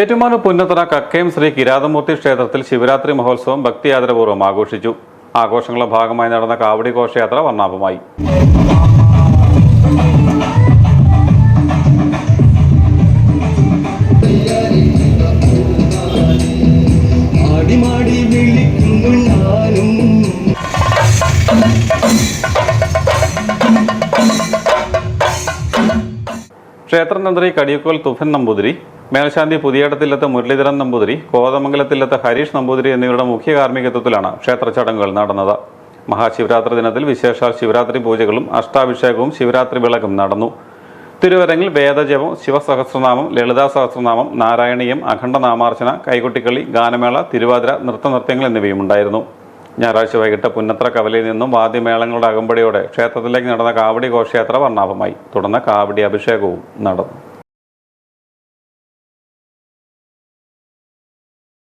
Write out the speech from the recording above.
ഏറ്റുമാനൂർ പുന്നത്തറ കക്കയം ശ്രീ കിരാതമൂർത്തി ക്ഷേത്രത്തിൽ ശിവരാത്രി മഹോത്സവം ഭക്തിയാദരപൂർവം ആഘോഷിച്ചു. ആഘോഷങ്ങളുടെ ഭാഗമായി നടന്ന കാവടി ഘോഷയാത്ര വർണാഭമായി. ക്ഷേത്രതന്ത്രി കടിയക്കോൽ തുഫൻ നമ്പൂതിരി മേൽശാന്തി പുതിയടത്തില്ലത്ത് മുരളീധരൻ നമ്പൂതിരി കോതമംഗലത്തില്ലത്ത് ഹരീഷ് നമ്പൂതിരി എന്നിവരുടെ മുഖ്യ കാർമ്മികത്വത്തിലാണ് ക്ഷേത്ര ചടങ്ങുകൾ നടന്നത്. മഹാശിവരാത്രി ദിനത്തിൽ വിശേഷാൽ ശിവരാത്രി പൂജകളും അഷ്ടാഭിഷേകവും ശിവരാത്രി വിളക്കും നടന്നു. തിരുവരങ്ങിൽ വേദജപം ശിവസഹസ്രനാമം ലളിതാ സഹസ്രനാമം നാരായണീയം അഖണ്ഡനാമാർച്ചന കൈകൊട്ടിക്കളി ഗാനമേള തിരുവാതിര നൃത്തനൃത്യങ്ങൾ എന്നിവയും ഉണ്ടായിരുന്നു. ഞായറാഴ്ച വൈകിട്ട് പുന്നത്ര കവലയിൽ നിന്നും വാദ്യമേളങ്ങളുടെ അകമ്പടിയോടെ ക്ഷേത്രത്തിലേക്ക് നടന്ന കാവടി ഘോഷയാത്ര വർണാഭമായി. തുടർന്ന് കാവടി അഭിഷേകവും നടന്നു.